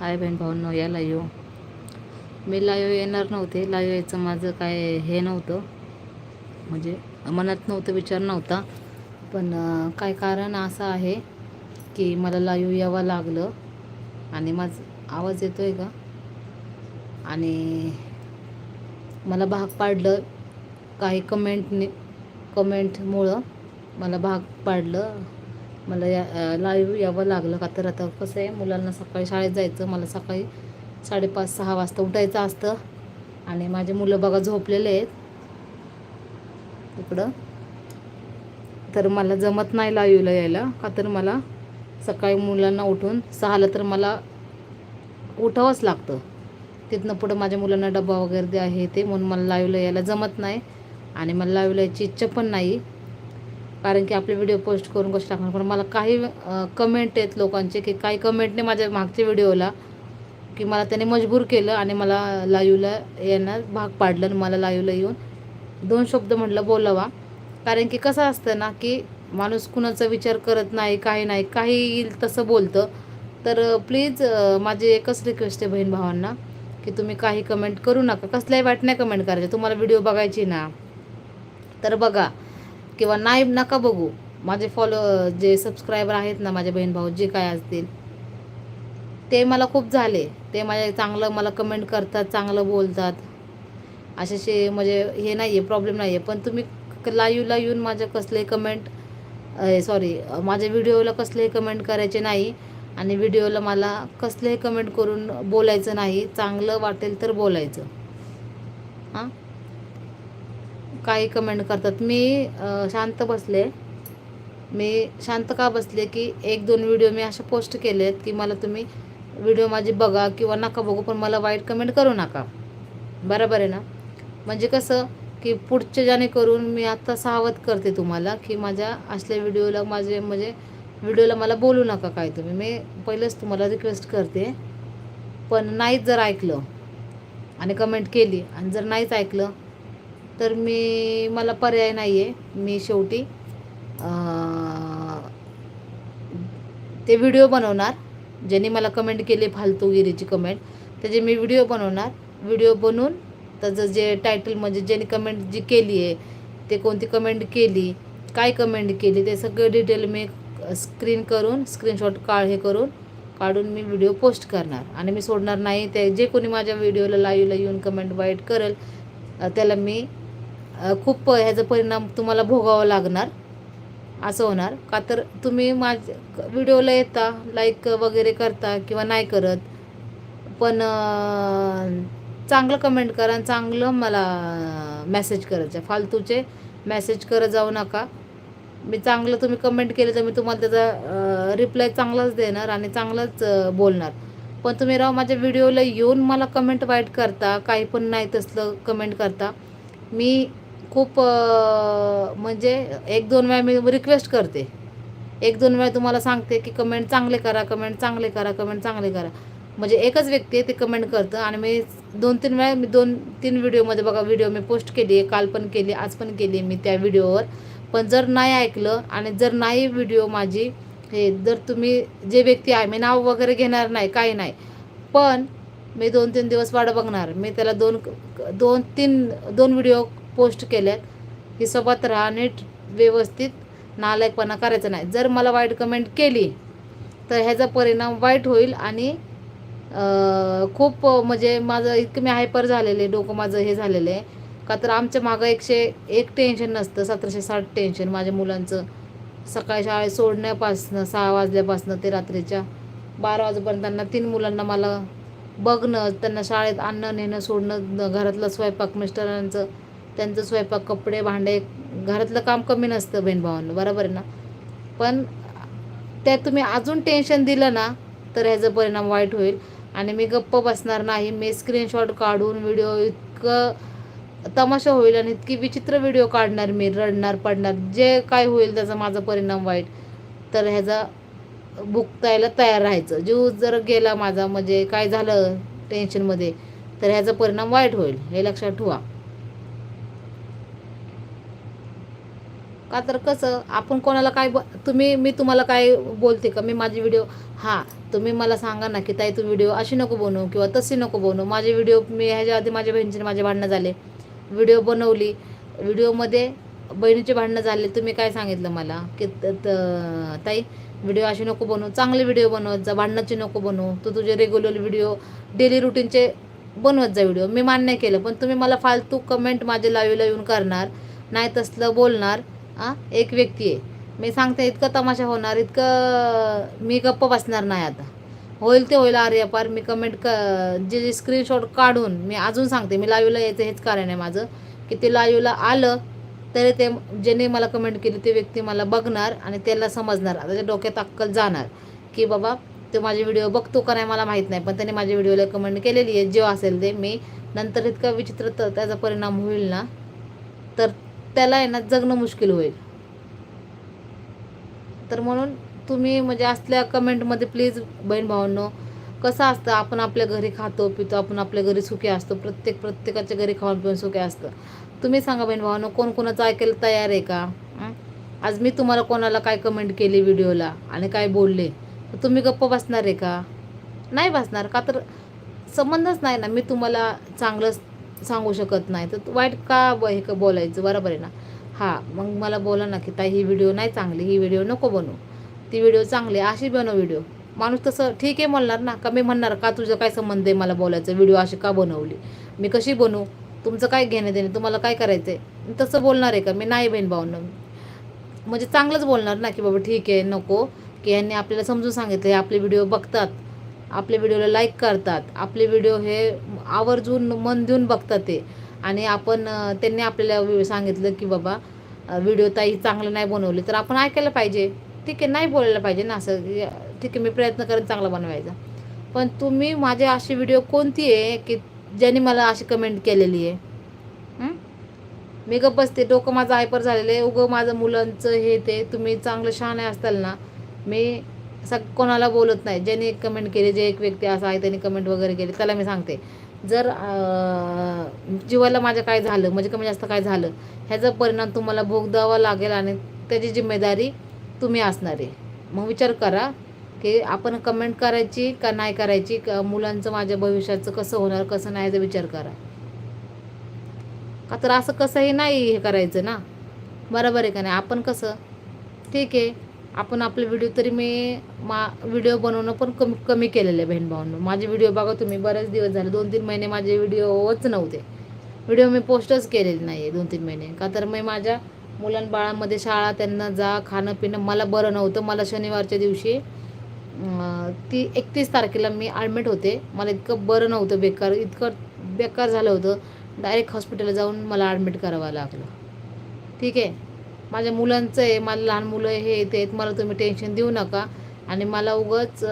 हाय बहीण भाऊंनो या लाईव्ह. मी लाईव येणार नव्हते. लाईव यायचं माझं काय हे नव्हतं. म्हणजे मनात नव्हतं विचार नव्हता. पण काय कारण असं आहे की मला लाईव यावं लागलं आणि माझं आवाज येतो आहे का? आणि मला भाग पाडलं. काही कमेंटने कमेंटमुळं मला भाग पाडलं. मला या लाईव्ह यावं लागलं का? तर आता कसं आहे मुलांना सकाळी शाळेत जायचं मला सकाळी साडेपाच सहा वाजता उठायचं असतं. आणि माझे मुलं बघा झोपलेले आहेत. इकडं. तर मला जमत नाही लाईव्हला यायला का तर मला सकाळी मुलांना उठून सहाला तर मला उठावंच लागतं. तिथनं पुढं माझ्या मुलांना डबा वगैरे आहे ते म्हणून मला लाईव्हला यायला जमत नाही. आणि मला लाईव्हला यायची इच्छा पण नाही. कारण की आपले व्हिडिओ पोस्ट करून कसे टाकणार. पण मला काही कमेंट आहेत लोकांचे की काही कमेंटने माझ्या मागच्या व्हिडिओला की मला त्याने मजबूर केलं आणि मला लाईव्हला यांना भाग पाडलं आणि मला लाईव्हला येऊन दोन शब्द म्हटलं बोलावा. कारण की कसं असतं ना की माणूस कुणाचा विचार करत नाही काही नाही काही येईल तसं बोलतं. तर प्लीज माझी एकच रिक्वेस्ट आहे बहीण भावांना की तुम्ही काही कमेंट करू नका. कसल्याही वाट नाही कमेंट करायचे तुम्हाला व्हिडिओ बघायची ना. तर बघा किंवा नाही नका बघू. माझे फॉलो जे सबस्क्रायबर आहेत ना माझे बहीण भाऊ जे काय असतील ते मला खूप झाले. ते माझ्या चांगलं मला कमेंट करतात चांगलं बोलतात. असे म्हणजे हे नाही आहे प्रॉब्लेम नाही आहे पण तुम्ही लाईव्हला येऊन माझ्या कसले कमेंट सॉरी माझ्या व्हिडिओला कसलेही कमेंट करायचे नाही आणि व्हिडिओला मला कसलेही कमेंट करून बोलायचं नाही. चांगलं वाटेल तर बोलायचं. हां? काही कमेंट करतात. मी शांत बसले. मी शांत का बसले की एक दोन व्हिडिओ मी असे पोस्ट केले आहेत की मला तुम्ही व्हिडिओ माझी बघा किंवा नका बघू पण मला वाईट कमेंट करू नका. बरोबर आहे ना? म्हणजे कसं की पुढचे ज्याने करून मी आत्ता सावध करते तुम्हाला की माझ्या असल्या व्हिडिओला माझे म्हणजे व्हिडिओला मला बोलू नका काय तुम्ही. मी पहिलेच तुम्हाला रिक्वेस्ट करते. पण नाहीच जर ऐकलं आणि कमेंट केली आणि जर नाहीच ऐकलं तर मी मला पर्याय नाही आहे मी शेवटी ते व्हिडिओ बनवणार ज्यांनी मला कमेंट केली फालतूगिरीची कमेंट त्याचे मी व्हिडिओ बनवणार व्हिडिओ बनवून त्याचं जे टायटल म्हणजे ज्यांनी कमेंट जी केली आहे ते कोणती कमेंट केली काय कमेंट केली ते सगळं डिटेल मी स्क्रीन करून स्क्रीनशॉट काळ हे करून काढून मी व्हिडिओ पोस्ट करणार. आणि मी सोडणार नाही ते जे कोणी माझ्या व्हिडिओला लाईव्हला येऊन कमेंट वाईट करेल त्याला मी खूप ह्याचा परिणाम तुम्हाला भोगावा लागणार. असं होणार. का तर तुम्ही माझ व्हिडिओला येता लाईक वगैरे करता किंवा नाही करत पण चांगलं कमेंट करा आणि चांगलं मला मेसेज करायचं फालतूचे मेसेज करत जाऊ नका. मी चांगलं तुम्ही कमेंट केलं तर मी तुम्हाला त्याचा रिप्लाय चांगलाच देणार आणि चांगलाच बोलणार. पण तुम्ही राव माझ्या व्हिडिओला येऊन मला कमेंट वाईट करता काही पण नाही तसलं कमेंट करता. मी खूप म्हणजे एक दोन वेळा मी रिक्वेस्ट करते. एक दोन वेळा तुम्हाला सांगते की कमेंट चांगले करा कमेंट चांगले करा कमेंट चांगले करा. म्हणजे एकच व्यक्ती आहे ते कमेंट करतं आणि मी दोन तीन वेळा मी दोन तीन व्हिडिओमध्ये बघा व्हिडिओ मी पोस्ट केली आहे काल पण केली आज पण केली मी त्या व्हिडिओवर पण जर नाही ऐकलं आणि जर नाही व्हिडिओ माझी हे जर तुम्ही जे व्यक्ती आहे मी नाव वगैरे घेणार नाही काही नाही. पण मी दोन तीन दिवस वाट बघणार. मी त्याला दोन दोन तीन दोन व्हिडिओ पोस्ट केल्यात की सोबत राहा नीट व्यवस्थित नालायकपणा करायचा नाही. जर मला वाईट कमेंट केली तर ह्याचा परिणाम वाईट होईल आणि खूप म्हणजे माझं इतकं मी हायपर झालेले आहे डोकं माझं हे झालेलं आहे. का तर आमच्या मागं एकशे एक टेन्शन नसतं सतराशे साठ टेन्शन माझ्या मुलांचं. सकाळी शाळेत सोडण्यापासनं सहा वाजल्यापासनं ते रात्रीच्या बारा वाजेपर्यंत त्यांना तीन मुलांना मला बघणं त्यांना शाळेत आणणं नेणं सोडणं घरातलं स्वयंपाक मिस्टरांचं त्यांचं स्वयंपाक कपडे भांडे घरातलं काम कमी नसतं बहीणभावांना बरोबर आहे ना? पण त्यात तुम्ही अजून टेन्शन दिलं ना तर ह्याचा परिणाम वाईट होईल. आणि मी गप्प बसणार नाही मी स्क्रीनशॉट काढून व्हिडिओ इतकं तमाशा होईल आणि इतकी विचित्र व्हिडिओ काढणार मी रडणार पडणार जे काय होईल त्याचा माझा परिणाम वाईट. तर ह्याचा भुगतायला तयार राहायचं. जीव जर गेला माझा म्हणजे काय झालं टेन्शनमध्ये तर ह्याचा परिणाम वाईट होईल हे लक्षात ठेवा. का तर कसं आपण कोणाला काय ब तुम्ही मी तुम्हाला काय बोलते का? मी माझे व्हिडिओ हां तुम्ही मला सांगा ना की ताई तू व्हिडिओ अशी नको बनवू किंवा तशी नको बनवू. माझे व्हिडिओ मी ह्याच्या आधी माझ्या बहिणीचे माझे भांडणं झाले. व्हिडिओ बनवली. व्हिडिओमध्ये बहिणीचे भांडणं झाले. तुम्ही काय सांगितलं मला? की त- ताई व्हिडिओ अशी नको बनवू. चांगले व्हिडिओ बनवत जा. भांडणाचे नको बनवू. तू तुझे रेग्युलर व्हिडिओ डेली रुटीनचे बनवत जा व्हिडिओ मी मान्य केलं पण तुम्ही मला फालतू कमेंट माझे लाईव्हला येऊन करणार. नाही तसलं बोलणार. आ एक व्यक्ती आहे. मी सांगते इतकं तमाशा होणार इतकं मी गप्प बसणार नाही आता. होईल ते होईल अरे अपार मी कमेंट क जे जे स्क्रीनशॉट काढून मी अजून सांगते मी लाईव्हला यायचं हेच कारण आहे माझं की ते लाईव्हला आलं तरी ते ज्याने मला कमेंट केली ते व्यक्ती मला बघणार आणि त्याला समजणार. त्याच्या डोक्यात अक्कल जाणार की बाबा तो माझे व्हिडिओ बघतो का नाही मला माहीत नाही. पण त्याने माझ्या व्हिडिओला कमेंट केलेली आहे. जेव असेल ते मी नंतर इतका विचित्र त्याचा परिणाम होईल ना तर त्याला आहे ना जगणं मुश्किल होईल. तर म्हणून तुम्ही म्हणजे असल्या कमेंटमध्ये प्लीज बहीण भावांनो कसं असतं आपण आपल्या घरी खातो पितो आपण आपल्या घरी सुखी असतो प्रत्येक प्रत्येकाच्या घरी खाऊन पिऊन सुखी असतं. तुम्ही सांगा बहीण भावांनो कोण कोणाचं ऐकायला तयार आहे का? आज मी तुम्हाला कोणाला काय कमेंट केली व्हिडिओला आणि काय बोलले तर तुम्ही गप्प बसणार आहे का? नाही बसणार का तर संबंधच नाही ना. मी तुम्हाला चांगलं सांगू शकत नाही. तर वाईट का ब हे बोलायचं? बरोबर आहे ना? हां मग मला बोला ना की ताई ही व्हिडिओ नाही चांगली ही व्हिडिओ नको बनवू. ती व्हिडिओ चांगली आहे, अशी बनव व्हिडिओ. माणूस तसं ठीक आहे म्हणणार ना? का मी म्हणणार का तुझं काय संबंध आहे मला बोलायचं? व्हिडिओ अशी का बनवली? मी कशी बनवू? तुमचं काय घेणं देणे? तुम्हाला काय करायचं आहे तसं बोलणार आहे का? मी नाही बहीण भावनं. म्हणजे चांगलंच बोलणार ना की बाबा ठीक आहे नको. की यांनी आपल्याला समजून सांगितलं हे आपले व्हिडिओ बघतात. आपले व्हिडिओला लाईक करतात. आपले व्हिडिओ हे आवर्जून मन देऊन बघतात ते. आणि आपण त्यांनी आपल्याला सांगितलं की बाबा व्हिडिओ ताई चांगलं नाही बनवले तर आपण ऐकायला पाहिजे. ठीक आहे नाही बोलायला पाहिजे ना असं. ठीक आहे मी प्रयत्न करेन चांगला बनवायचा. पण तुम्ही माझे अशी व्हिडिओ कोणती आहे की ज्यांनी मला अशी कमेंट केलेली आहे? मी गप्प बसते डोकं माझं हायपर झालेलं आहे. उगं माझं मुलांचं हे ते तुम्ही चांगलं शहाणे असताल ना मी असं कोणाला बोलत नाही. ज्यांनी कमेंट केली जे एक व्यक्ती असा आहे त्यांनी कमेंट वगैरे केली त्याला मी सांगते. जर जीवाला माझ्या काय झालं म्हणजे कमी जास्त काय झालं ह्याचा परिणाम तुम्हाला भोग द्यावा लागेल आणि त्याची जिम्मेदारी तुम्ही असणार आहे. मग विचार करा की आपण कमेंट करायची का नाही करायची का मुलांचं माझ्या भविष्याचं कसं होणार कसं नाही याचा विचार करा. का तर असं कसंही नाही हे करायचं ना. बरोबर आहे का नाही? आपण कसं? ठीक आहे. आपण आपले व्हिडिओ तरी मी मा व्हिडिओ बनवणं पण कमी कमी केलेलं आहे बहीण भावांनो माझे व्हिडिओ बघा तुम्ही बरेच दिवस झाले. दोन तीन महिने माझे व्हिडिओच नव्हते. व्हिडिओ मी पोस्टच केलेले नाही आहे दोन तीन महिने. का तर मी माझ्या मुलांबाळांमध्ये शाळा त्यांना जा खाणं पिणं मला बरं नव्हतं. मला शनिवारच्या दिवशी ती एकतीस तारखेला मी ॲडमिट होते. मला इतकं बरं नव्हतं बेकार. इतकं बेकार झालं होतं. डायरेक्ट हॉस्पिटलला जाऊन मला ॲडमिट करावं लागलं. ठीक आहे? माझ्या मुलांचं आहे मला लहान मुलं हे ते आहेत मला तुम्ही टेन्शन देऊ नका. आणि मला उगंच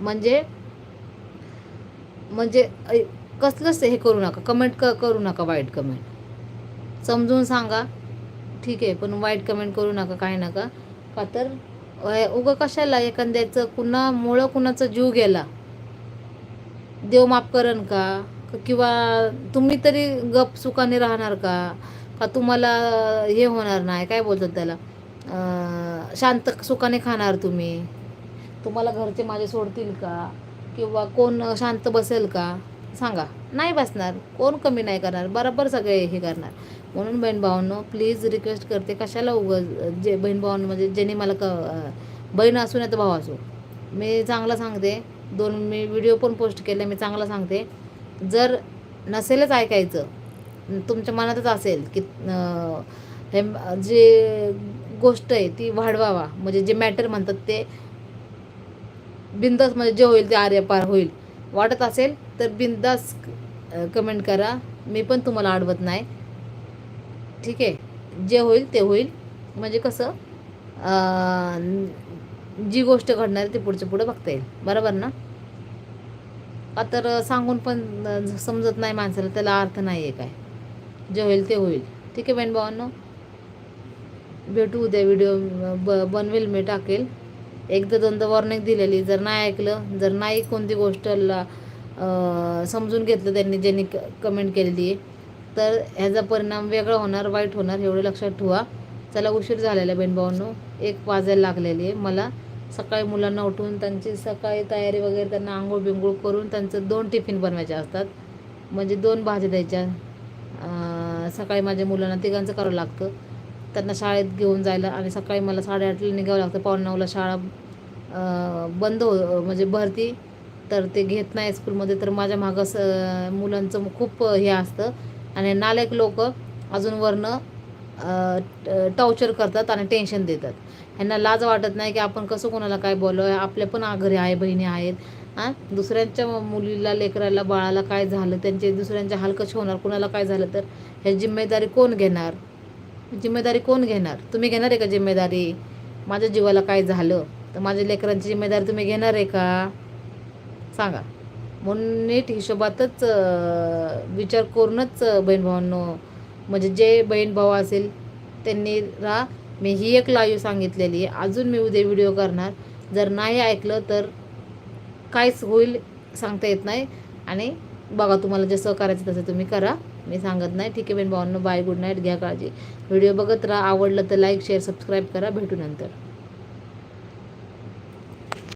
म्हणजे म्हणजे कसलंच हे करू नका. कमेंट क करू नका वाईट कमेंट समजून सांगा. ठीक आहे पण वाईट कमेंट करू नका काय नका. का तर उगं कशाला एखाद्याचं कुणामुळं कुणाचा जीव गेला? देव माफ करण का? किंवा तुम्ही तरी गप सुखाने राहणार का? का तुम्हाला हे होणार नाही? काय बोलतात त्याला? शांत सुखाने खाणार तुम्ही. तुम्हाला घरचे माझे सोडतील का? किंवा कोण शांत बसेल का? सांगा. नाही बसणार. कोण कमी नाही करणार. बरोबर सगळे हे करणार. म्हणून बहीण भावांनो प्लीज रिक्वेस्ट करते कशाला उग जे बहीण भावांनो म्हणजे ज्यांनी मला क बहीण असू नाही तर भाऊ असू मी चांगलं सांगते. दोन मी व्हिडिओ पण पोस्ट केले मी चांगलं सांगते. जर नसेलच ऐकायचं तुमच्या मनातच असेल की हे जे गोष्ट आहे ती वाढवावा. म्हणजे जे मॅटर म्हणतात ते बिंदास म्हणजे जे होईल ते आर्यपार होईल. वाटत असेल तर बिंदास कमेंट करा. मी पण तुम्हाला अडवत नाही. ठीक आहे? जे होईल ते होईल. म्हणजे कसं जी गोष्ट घडणार आहे ती पुढच्या पुढं बघता येईल. बरोबर ना? का तर सांगून पण समजत नाही माणसाला. त्याला अर्थ नाही आहे काय. जे होईल ते होईल. ठीक आहे बहीण भावांनो भेटू उद्या व्हिडिओ ब बनवेल मी टाकेल. एकदा दोनदा वॉर्निंग दिलेली. जर नाही ऐकलं जर नाही कोणती गोष्टला समजून घेतलं त्यांनी ज्यांनी क कमेंट केलेली आहे तर ह्याचा परिणाम वेगळा होणार वाईट होणार एवढं लक्षात ठेवा. चला उशीर झालेला आहे बहीणभावांनो. एक वाजायला लागलेली आहे. मला सकाळी मुलांना उठून त्यांची सकाळी तयारी वगैरे त्यांना आंघोळ बिंघोळ करून त्यांचं दोन टिफिन बनवायचे असतात. म्हणजे दोन भाज्या द्यायच्या. सकाळी माझ्या मुलांना तिघांचं करावं लागतं. त्यांना शाळेत घेऊन जायला आणि सकाळी मला साडेआठला निघावं लागतं. पावणे नऊला शाळा बंद हो म्हणजे भरती. तर ते घेत नाही स्कूलमध्ये. तर माझ्या मागं मुलांचं खूप हे असतं. आणि नालायक लोक अजून वरनं टॉर्चर करतात आणि टेन्शन देतात. ह्यांना लाज वाटत नाही की आपण कसं कोणाला काय बोललो आपल्या पण घरी आहे बहिणी आहेत. हां? दुसऱ्यांच्या मुलीला लेकराला बाळाला काय झालं त्यांचे दुसऱ्यांच्या हाल कसे होणार कोणाला काय झालं तर? ह्या जिम्मेदारी कोण घेणार? जिम्मेदारी कोण घेणार? तुम्ही घेणार आहे का जिम्मेदारी? माझ्या जीवाला काय झालं? तर माझ्या लेकरांची जिम्मेदारी तुम्ही घेणार आहे का? सांगा. म्हणून नीट हिशोबातच विचार करूनच बहीण भावांनो म्हणजे जे बहीण भाऊ असेल त्यांनी राहा मी ही एक लाईव्ह सांगितलेली आहे. अजून मी उद्या व्हिडिओ करणार. जर नाही ऐकलं तर काहीच होईल सांगता येत नाही. आणि बघा तुम्हाला जसं करायचं तसं तुम्ही करा. मी सांगत नाही. ठीक आहे मी भावांनो बाय गुड नाईट घ्या काळजी. व्हिडिओ बघत राहा. आवडलं तर लाईक शेअर सबस्क्राईब करा. भेटू नंतर.